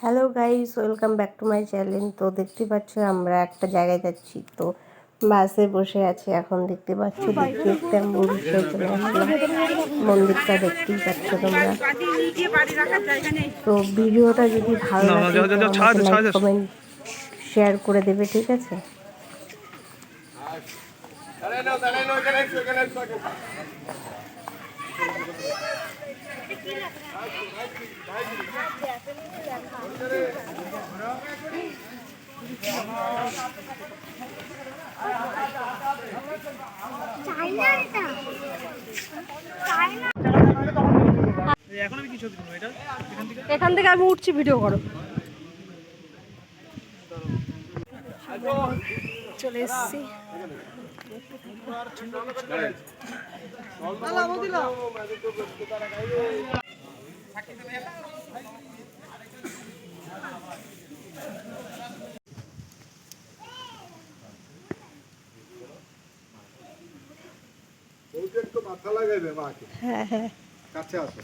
Hello guys welcome back to my channel তো দেখতে পাচ্ছ আমরা একটা জায়গায় যাচ্ছি। তো বাসে বসে আছি এখন দেখতে পাচ্ছ দেখতে চলে আসলাম মন্দিরটা দেখতেই পাচ্ছ তোমরা। তো ভিডিওটা যদি ভালো লাগে। কমেন্ট শেয়ার করে দেবে ঠিক আছে? এখান থেকে? আমি উঠছি ভিডিও করো। চলে এসছি। একটু মাথা লাগাইবে মাকে। হ্যাঁ হ্যাঁ। কাছে আসো।